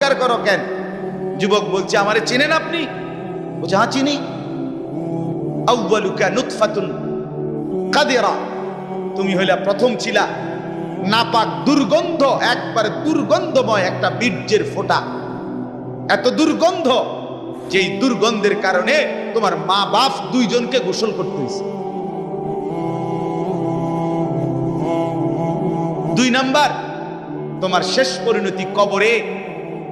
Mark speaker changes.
Speaker 1: স্বীকার করো কেন? যুবক বলছে, আমারে চেনেন আপনি? বলছে হ্যাঁ চিনি। তুমি হইলা প্রথম ছিলা। নাপাক দুর্গন্ধ, একবারে দুর্গন্ধময় একটা বীর্যের ফোঁটা। এত দুর্গন্ধ? যেই দুর্গন্ধের কারণে তোমার মা বাপ দুইজনকে গোসল করতে দুই নাম্বার, তোমার শেষ পরিণতি কবরে